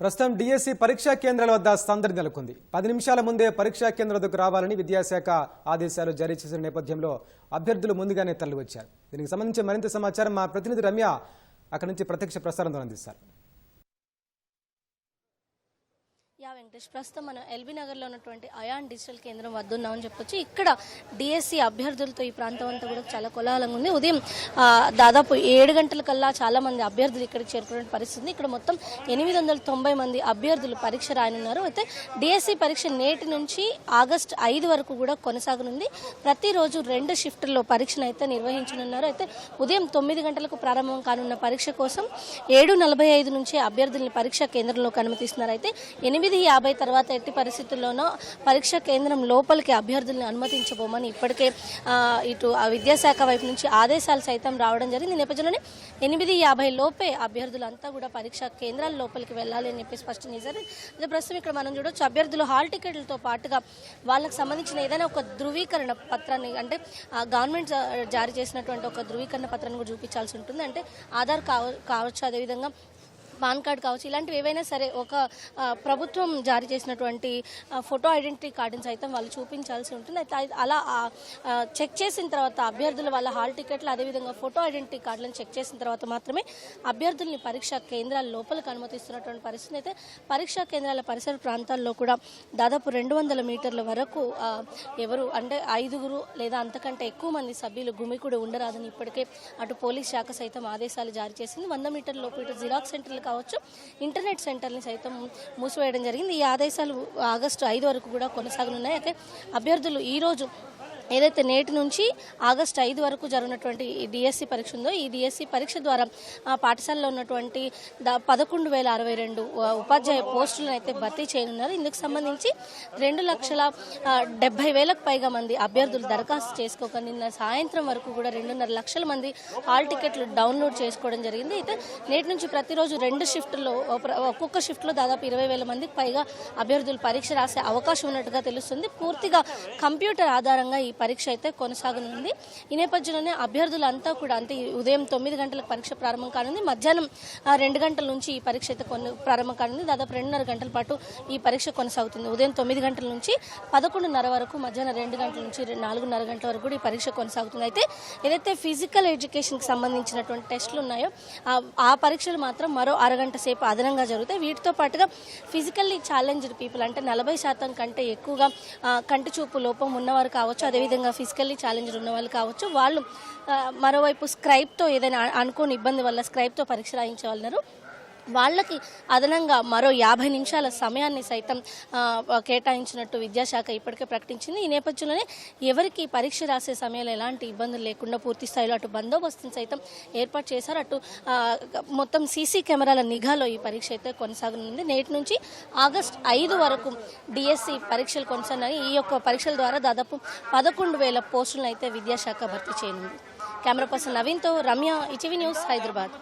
ప్రస్తుతం డిఎస్సి పరీక్షా కేంద్రాల వద్ద సందడి నెలకొంది. పది నిమిషాల ముందే పరీక్షా కేంద్రం వద్దకు రావాలని విద్యాశాఖ ఆదేశాలు జారీ చేసిన నేపథ్యంలో అభ్యర్థులు ముందుగానే తరలివచ్చారు. దీనికి సంబంధించి మరింత సమాచారం మా ప్రతినిధి రమ్య అక్కడి నుంచి ప్రత్యక్ష ప్రసారంతో అందిస్తారు. యా వెంకటేష్ ప్రస్తుతం మనం ఎల్బీ నగర్లో ఉన్నటువంటి అయాన్ డిజిటల్ కేంద్రం వద్ద ఉన్నామని చెప్పొచ్చు. ఇక్కడ డిఎస్సి అభ్యర్థులతో ఈ ప్రాంతం అంతా కూడా చాలా కోలాహలంగా ఉంది. ఉదయం దాదాపు ఏడు గంటల కల్లా చాలా మంది అభ్యర్థులు ఇక్కడికి చేరుకునే పరిస్థితి ఇక్కడ మొత్తం ఎనిమిది వందల తొంభై మంది అభ్యర్థులు పరీక్ష రాయనున్నారు. అయితే డిఎస్సి పరీక్ష నేటి నుంచి ఆగస్ట్ ఐదు వరకు కూడా కొనసాగనుంది. ప్రతిరోజు రెండు షిఫ్టుల్లో పరీక్షను అయితే నిర్వహించనున్నారు. అయితే ఉదయం తొమ్మిది గంటలకు ప్రారంభం కానున్న పరీక్ష కోసం ఏడు నలభై ఐదు నుంచి అభ్యర్థుల్ని పరీక్షా కేంద్రంలోకి అనుమతిస్తున్నారు. అయితే ఎనిమిది యాభై తర్వాత ఎట్టి పరిస్థితుల్లోనూ పరీక్షా కేంద్రం లోపలికి అభ్యర్థుల్ని అనుమతించబోమని ఇప్పటికే ఇటు ఆ విద్యాశాఖ వైపు నుంచి ఆదేశాలు సైతం రావడం జరిగింది. నేపథ్యంలోనే ఎనిమిది యాభై లోపే అభ్యర్థులంతా కూడా పరీక్షా కేంద్రాల లోపలికి వెళ్ళాలి అని చెప్పి స్పష్టం చేశారు. అదే ప్రస్తుతం ఇక్కడ మనం చూడొచ్చు అభ్యర్థులు హాల్ టికెట్లతో పాటుగా వాళ్ళకి సంబంధించిన ఏదైనా ఒక ధృవీకరణ పత్రాన్ని అంటే గవర్నమెంట్ జారీ చేసినటువంటి ఒక ధృవీకరణ పత్రాన్ని కూడా చూపించాల్సి ఉంటుంది. అంటే ఆధార్ కావచ్చు. అదేవిధంగా పాన్ కార్డ్ కావచ్చు ఇలాంటివి ఏవైనా సరే ఒక ప్రభుత్వం జారీ చేసినటువంటి ఫోటో ఐడెంటిటీ కార్డుని సైతం వాళ్ళు చూపించాల్సి ఉంటుంది. అయితే అలా చెక్ చేసిన తర్వాత అభ్యర్థులు వాళ్ళ హాల్ టికెట్లు అదేవిధంగా ఫోటో ఐడెంటిటీ కార్డులను చెక్ చేసిన తర్వాత మాత్రమే అభ్యర్థుల్ని పరీక్షా కేంద్రాల లోపలికి అనుమతిస్తున్నటువంటి పరిస్థితి అయితే పరీక్షా కేంద్రాల పరిసర ప్రాంతాల్లో కూడా దాదాపు రెండు వందల మీటర్ల వరకు ఎవరు అంటే ఐదుగురు లేదా అంతకంటే ఎక్కువ మంది సభ్యులు గుమికుడు ఉండరాదని ఇప్పటికే అటు పోలీస్ శాఖ సైతం ఆదేశాలు జారీ చేసింది. వంద మీటర్ల లోపు ఇటు జిరాక్స్ సెంటర్లు కావచ్చు. ఇంటర్నెట్ సెంటర్ని సైతం మూసివేయడం జరిగింది. ఈ ఆదేశాలు ఆగస్టు ఐదు వరకు కూడా కొనసాగనున్నాయి. అయితే అభ్యర్థులు ఈ రోజు ఏదైతే నేటి నుంచి ఆగస్టు ఐదు వరకు జరిగినటువంటి ఈ డిఎస్సి పరీక్ష ఉందో ఈ డిఎస్సి పరీక్ష ద్వారా ఆ పాఠశాలలో ఉన్నటువంటి పదకొండు వేల అరవై రెండు ఉపాధ్యాయ పోస్టులను అయితే భర్తీ చేయనున్నారు. ఇందుకు సంబంధించి రెండు లక్షల డెబ్బై వేలకు పైగా మంది అభ్యర్థులు దరఖాస్తు చేసుకోక నిన్న సాయంత్రం వరకు కూడా రెండున్నర లక్షల మంది హాల్ టికెట్లు డౌన్లోడ్ చేసుకోవడం జరిగింది. అయితే నేటి నుంచి ప్రతిరోజు రెండు షిఫ్ట్లో ఒక్కొక్క షిఫ్ట్లో దాదాపు ఇరవై వేల మందికి పైగా అభ్యర్థులు పరీక్ష రాసే అవకాశం ఉన్నట్టుగా తెలుస్తుంది. పూర్తిగా కంప్యూటర్ ఆధారంగా ఈ పరీక్ష అయితే కొనసాగనుంది. ఈ నేపథ్యంలోనే అభ్యర్థులంతా కూడా అంటే ఉదయం తొమ్మిది గంటలకు పరీక్ష ప్రారంభం కానుంది. మధ్యాహ్నం రెండు గంటల నుంచి ఈ పరీక్ష అయితే కొన ప్రారంభం కానుంది. దాదాపు రెండున్నర గంటల పాటు ఈ పరీక్ష కొనసాగుతుంది. ఉదయం తొమ్మిది గంటల నుంచి పదకొండున్నర వరకు మధ్యాహ్నం రెండు గంటల నుంచి నాలుగున్నర గంటల వరకు కూడా ఈ పరీక్ష కొనసాగుతుంది. అయితే ఏదైతే ఫిజికల్ ఎడ్యుకేషన్కి సంబంధించినటువంటి టెస్టులు ఉన్నాయో ఆ- పరీక్షలు మాత్రం మరో అరగంట సేపు అదనంగా జరుగుతాయి. వీటితో పాటుగా ఫిజికల్లీ ఛాలెంజ్డ్ పీపుల్ అంటే నలభై శాతం కంటే ఎక్కువగా కంటి చూపు లోపం ఉన్నవారు కావచ్చు అదే అదేవిధంగా ఫిజికల్లీ ఛాలెంజ్డ్ ఉన్న వాళ్ళు కావచ్చు వాళ్ళు మరోవైపు స్క్రైబ్తో ఏదైనా అనుకోని ఇబ్బంది వల్ల స్క్రైబ్తో పరీక్ష రాయించే వాళ్ళు వాళ్ళకి అదనంగా మరో యాభై నిమిషాల సమయాన్ని సైతం కేటాయించినట్టు విద్యాశాఖ ఇప్పటికే ప్రకటించింది. ఈ నేపథ్యంలోనే ఎవరికి పరీక్ష రాసే సమయంలో ఎలాంటి ఇబ్బందులు లేకుండా పూర్తి స్థాయిలో అటు బందోబస్తుని సైతం ఏర్పాటు చేశారు. అటు మొత్తం సీసీ కెమెరాల నిఘాలో ఈ పరీక్ష అయితే కొనసాగనుంది. నేటి నుంచి ఆగస్ట్ ఐదు వరకు డిఎస్సి పరీక్షలు కొనసాగినాయి. ఈ యొక్క పరీక్షల ద్వారా దాదాపు పదకొండు వేల పోస్టులను అయితే విద్యాశాఖ భర్తీ చేయనుంది. కెమెరా పర్సన్ నవీన్తో రమ్య ఇటీవీ న్యూస్ హైదరాబాద్.